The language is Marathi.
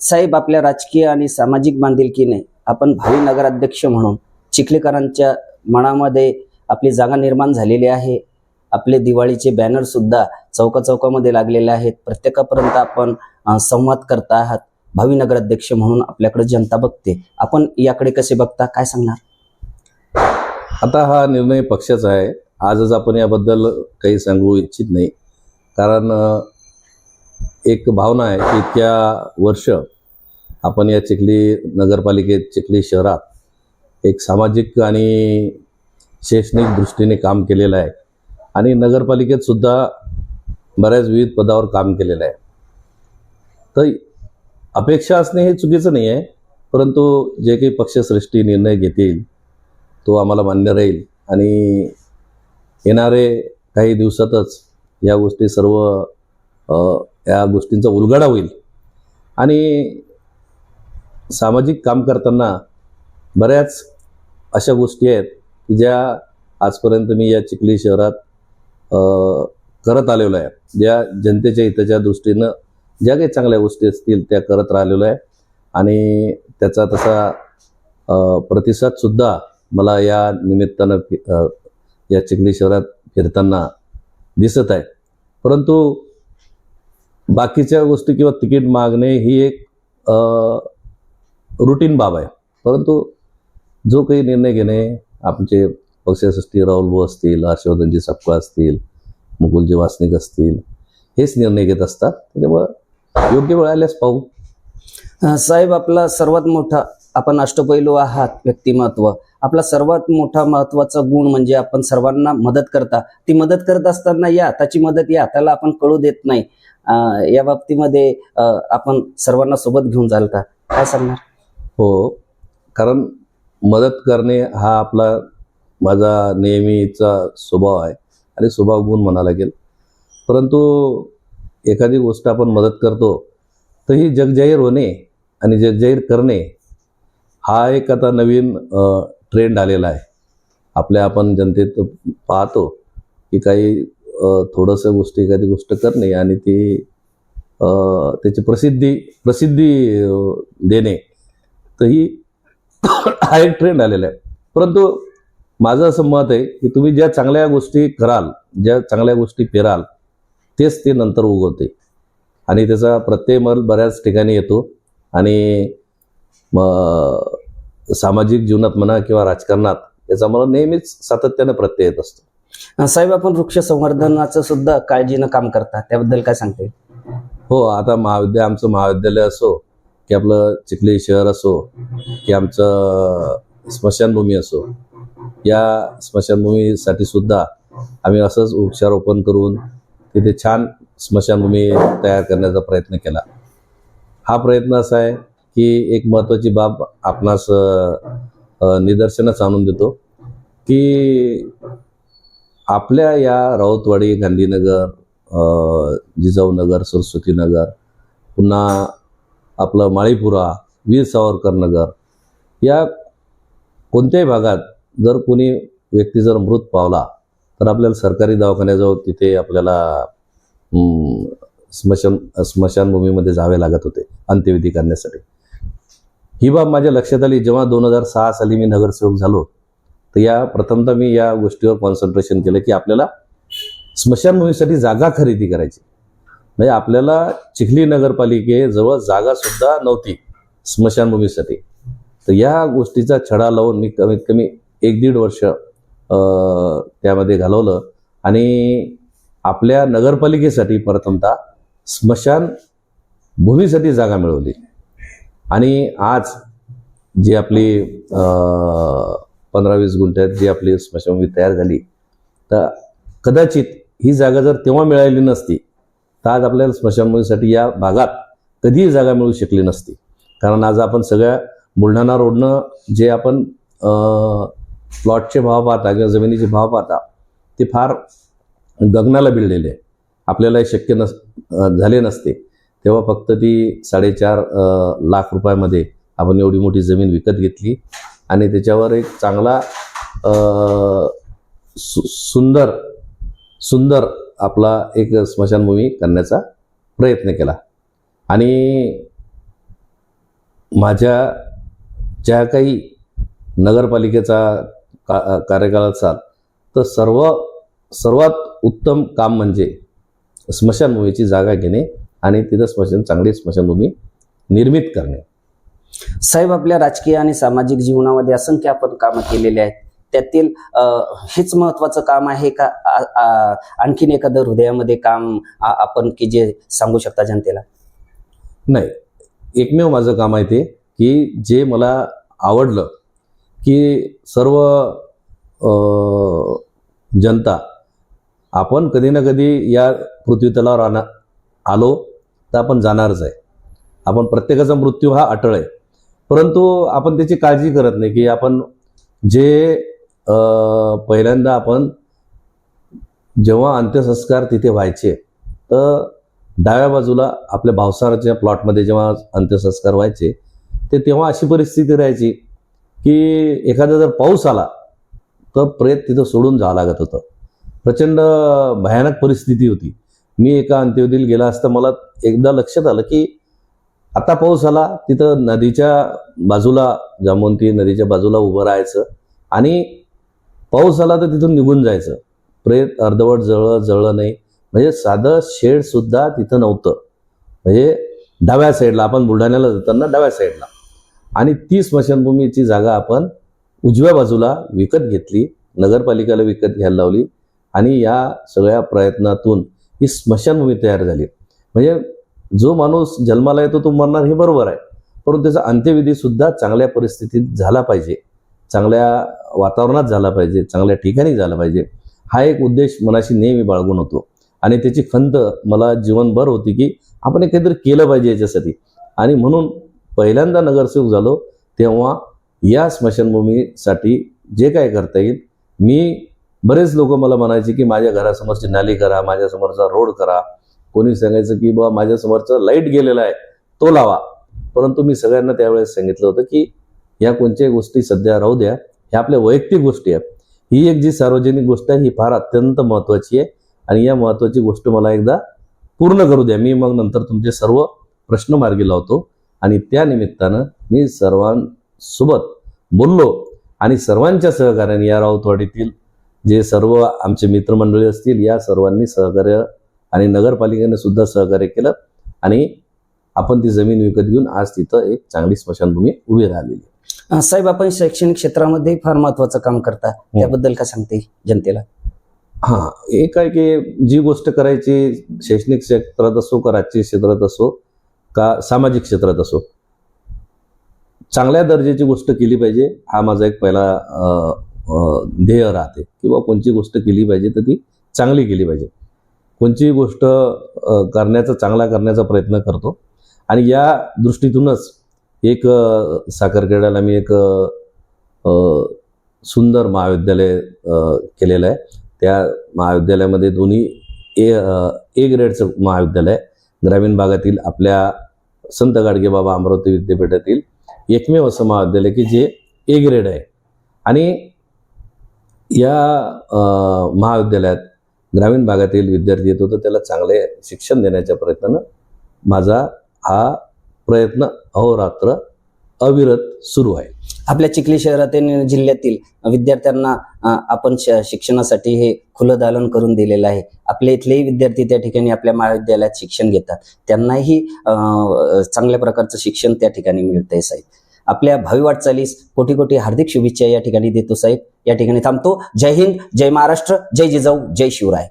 साहेब आपल्या राजकीय आणि सामाजिक बांधिलकीने आपण भावी नगराध्यक्ष म्हणून चिखलीकरांच्या मनामध्ये आपली जागा निर्माण झालेली आहे. आपले दिवाळीचे बॅनर सुद्धा चौका चौकामध्ये लागलेले आहेत. प्रत्येकापर्यंत आपण संवाद करता आहात. भावी नगराध्यक्ष म्हणून आपल्याकडे जनता बघते. आपण याकडे कसे बघता? काय सांगणार? आता हा निर्णय पक्षाचा आहे. आजच आपण याबद्दल काही सांगू इच्छित नाही. कारण एक भावना आहे की इतक्या वर्ष आपण या चिखली नगरपालिकेत चिखली शहरात एक सामाजिक आणि शैक्षणिक दृष्टीने काम केलेलं आहे. आणि नगरपालिकेत सुद्धा बऱ्याच विविध पदावर काम केलेलं आहे. तर अपेक्षा असणे हे चुकीचं नाही आहे परंतु जे काही पक्षश्रेष्ठी निर्णय घेतील तो आम्हाला मान्य राहील. आणि येणारे काही दिवसातच या गोष्टी सर्व या गोष्टींचा उलगडा होईल. आणि सामाजिक काम करताना बऱ्याच अशा गोष्टी आहेत की ज्या आजपर्यंत मी या चिखली शहरात करत आलेलो आहे. ज्या जनतेच्या हिताच्या दृष्टीनं ज्या काही चांगल्या गोष्टी असतील त्या करत राहिलेलो आहे. आणि त्याचा तसा प्रतिसादसुद्धा मला या निमित्तानं या चिखली शहरात फिरताना दिसत आहे. परंतु बाकीच्या गोष्टी किंवा तिकीट मागणे ही एक रुटीन बाब आहे. परंतु जो काही निर्णय घेणे आमचे पक्षश्रेष्ठी राहुल भाऊ असतील हर्षवर्धनजी सपकाळ असतील मुकुलजी वासनिक असतील हेच निर्णय घेत असतात. त्याच्यामुळं योग्य वेळ आल्यास पाहू. साहेब आपला सर्वात मोठा आपण अष्टपैलू आहात व्यक्तिमत्व. आपला सर्वात मोठा महत्त्वाचा गुण म्हणजे आपण सर्वांना मदत करता. ती मदत करत असताना या त्याची मदत या त्याला आपण कळू देत नाही. या बाबतीमध्ये आपण सर्वांना सोबत घेऊन जाल का? काय सांगणार? हो. कारण मदत करणे हा आपला माझा नेहमीचा स्वभाव आहे. आणि स्वभाव गुण म्हणा लागेल. परंतु एखादी गोष्ट आपण मदत करतो तर ही जगजाहीर होणे आणि जगजाहीर करणे हा एक आता नवीन ट्रेंड आलेला आहे. आपल्या आपण जनतेत पाहतो की काही थोडंसं गोष्टी एखादी गोष्ट करणे आणि ती त्याची प्रसिद्धी प्रसिद्धी देणे तर ही हा एक ट्रेंड आलेला आहे. परंतु माझं असं मत आहे की तुम्ही ज्या चांगल्या गोष्टी कराल ज्या चांगल्या गोष्टी पेराल तेच ते नंतर उगवते. आणि त्याचा प्रत्यय मल बऱ्याच ठिकाणी येतो. आणि मग सामाजिक जीवनात म्हणा किंवा राजकारणात याचा मला नेहमीच सातत्यानं प्रत्यय येत असतो. साहेब आपण वृक्ष संवर्धनाचं सुद्धा काळजीनं काम करता त्याबद्दल काय सांगते हो आता महाविद्या आमचं महाविद्यालय असो की आपलं चिखली शहर असो की आमचं स्मशानभूमी असो या स्मशानभूमीसाठी सुद्धा आम्ही असंच वृक्षारोपण करून तिथे छान स्मशानभूमी तयार करण्याचा प्रयत्न केला. हा प्रयत्न असा आहे की एक महत्त्वाची बाब आपणास निदर्शनास आणून देतो की आपल्या या राऊतवाडी गांधीनगर जिजाऊनगर सरस्वतीनगर पुन्हा आपलं माळीपुरा वीर सावरकर नगर या कोणत्याही भागात जर कोणी व्यक्ती जर मृत पावला तर आपल्याला सरकारी दवाखान्या दवाखान्याजवळ तिथे आपल्याला स्मशान स्मशानभूमीमध्ये जावे लागत होते अंत्यविधी करण्यासाठी. ही बाब माझ्या लक्षात आली जेव्हा दोन हजार सहा साली मी नगरसेवक झालो. तर या प्रथमतः मी या गोष्टीवर कॉन्सन्ट्रेशन केलं की आपल्याला स्मशानभूमीसाठी जागा खरेदी करायची. म्हणजे आपल्याला चिखली नगरपालिकेजवळ जागा सुद्धा नव्हती स्मशानभूमीसाठी. तर या गोष्टीचा छडा लावून मी कमीत कमी एक दीड वर्ष त्यामध्ये घालवलं आणि आपल्या नगरपालिकेसाठी प्रथमतः स्मशान भूमीसाठी जागा मिळवली. आणि आज जी आपली पंधरा वीस गुंठ्यात जी आपली स्मशानभूमी तयार झाली तर कदाचित ही जागा जर तेव्हा मिळाली नसती तर आज आपल्याला स्मशानभूमीसाठी या भागात कधीही जागा मिळू शकली नसती. कारण आज आपण सगळ्या बुलढाणा रोडनं जे आपण प्लॉटचे भाव पाहता किंवा जमिनीचे भाव पाहता ते फार गगनाला भिडलेले आहे. आपल्याला शक्य नस झाले नसते. तेव्हा फक्त ती साडेचार लाख रुपयामध्ये आपण एवढी मोठी जमीन विकत घेतली. आणि त्याच्यावर एक चांगला सु सुंदर सुंदर आपला एक स्मशानभूमी करण्याचा प्रयत्न केला. आणि माझ्या ज्या काही नगरपालिकेचा का कार्यकाळ असाल तर सर्व सर्वात उत्तम काम म्हणजे स्मशानभूमीची जागा घेणे आणि तिथं स्मशान चांगली स्मशानभूमी निर्मित करणे. साहेब आपल्या राजकीय आणि सामाजिक जीवनामध्ये असंख्य आपण कामं केलेली आहेत. त्यातील हेच महत्वाचं काम आहे का? आणखीन एखादं हृदयामध्ये काम आपण की जे सांगू शकता जनतेला? नाही. एकमेव माझं काम आहे ते की जे मला आवडलं की सर्व जनता आपण कधी ना कधी या पृथ्वीतलावर आणा आलो तर आपण जाणारच आहे. आपण प्रत्येकाचा मृत्यू हा अटळ आहे. परंतु आपण त्याची काळजी करत नाही की आपण जे पहिल्यांदा आपण जेव्हा अंत्यसंस्कार तिथे व्हायचे तर डाव्या बाजूला आपल्या भावसाराच्या प्लॉटमध्ये जेव्हा अंत्यसंस्कार व्हायचे ते तेव्हा अशी परिस्थिती राहायची की एखादा जर पाऊस आला तर प्रेत तिथं सोडून जावं लागत होतं. प्रचंड भयानक परिस्थिती होती. मी एका अंत्यविधीला गेला असता मला एकदा लक्षात आलं की आता पाऊस आला तिथं नदीच्या बाजूला जामवंती नदीच्या बाजूला उभं राहायचं आणि पाऊस आला तर तिथून निघून जायचं. प्रेत अर्धवट जळलं जळलं नाही. म्हणजे साधं शेडसुद्धा तिथं नव्हतं. म्हणजे डाव्या साईडला आपण बुलढाण्याला जाताना डाव्या साईडला. आणि ती स्मशानभूमीची जागा आपण उजव्या बाजूला विकत घेतली नगरपालिकेला विकत घ्यायला लावली आणि या सगळ्या प्रयत्नातून ही स्मशानभूमी तयार झाली. म्हणजे जो माणूस जन्माला येतो तो मरणार हे बरोबर आहे. परंतु त्याचा अंत्यविधीसुद्धा चांगल्या परिस्थितीत झाला पाहिजे. चांगल्या वातावरणात झाला पाहिजे. चांगल्या ठिकाणी झाला पाहिजे. हा एक उद्देश मनाशी नेहमी बाळगून होतो. आणि त्याची खंत मला जीवनभर होती की आपण काहीतरी केलं पाहिजे याच्यासाठी. आणि म्हणून पहिल्यांदा नगरसेवक झालो तेव्हा या स्मशानभूमीसाठी जे काय करता येईल मी बरेच लोक मला म्हणायचे की माझ्या घरासमोरची नाली करा माझ्यासमोरचा रोड करा. कोणी सांगायचं की बाबा माझ्यासमोरचा लाइट गेलेला आहे तो लावा. परंतु मी सगळ्यांना त्यावेळेस सांगितलं होतं की या कोणत्याही गोष्टी सध्या राहू द्या. ह्या आपल्या वैयक्तिक गोष्टी आहेत. ही एक जी सार्वजनिक गोष्ट आहे ही फार अत्यंत महत्त्वाची आहे. आणि या महत्त्वाची गोष्ट मला एकदा पूर्ण करू द्या. मी मग नंतर तुमचे सर्व प्रश्न मार्गी लावतो. आणि त्या निमित्तानं मी सर्वांसोबत बोललो. आणि सर्वांच्या सहकार्याने या राऊतवाडीतील जे सर्व आमचे मित्रमंडळी असतील या सर्वांनी सहकार्य आणि नगरपालिकेने सुद्धा सहकार्य केलं आणि आपण ती जमीन विकत घेऊन आज तिथं एक चांगली स्मशानभूमी उभी राहिलेली साहेब आपण शैक्षणिक क्षेत्रामध्ये फार महत्वाचं काम करता. त्याबद्दल काय सांगते जनतेला? हा एक आहे की जी गोष्ट करायची शैक्षणिक क्षेत्रात असो का राजकीय क्षेत्रात असो का सामाजिक क्षेत्रात असो चांगल्या दर्जाची गोष्ट केली पाहिजे हा माझा एक पहिला ध्येय राहते किंवा कोणची गोष्ट केली पाहिजे तर ती चांगली केली पाहिजे. कोणचीही गोष्ट करण्याचा चांगला करण्याचा प्रयत्न करतो. आणि या दृष्टीतूनच एक अ, साखरखेड्याला मी एक सुंदर महाविद्यालय केलेलं आहे. त्या महाविद्यालयामध्ये दोन्ही ए ए ग्रेडचं महाविद्यालय आहे. ग्रामीण भागातील आपल्या संत गाडगे बाबा अमरावती विद्यापीठातील एकमेव असं महाविद्यालय की जे ए ग्रेड आहे. आणि या महाविद्यालयात ग्रामीण भागातील विद्यार्थी येतो तर त्याला चांगले शिक्षण देण्याच्या प्रयत्नानं माझा हा प्रयत्न अहोरात्र अविरत सुरू आहे. आपल्या चिखली शहरातील जिल्ह्यातील विद्यार्थ्यांना आपण श- शिक्षणासाठी हे खुलं दालन करून दिलेलं आहे. आपल्या इथलेही विद्यार्थी त्या ठिकाणी आपल्या महाविद्यालयात शिक्षण घेतात. त्यांनाही चांगल्या प्रकारचं शिक्षण त्या ठिकाणी मिळतंय साहेब. आपल्या भावी वाटचालीस कोटी कोटी हार्दिक शुभेच्छा या ठिकाणी देतो साहेब. या ठिकाणी थांबतो. जय हिंद जय महाराष्ट्र जय जिजाऊ जय शिवराय.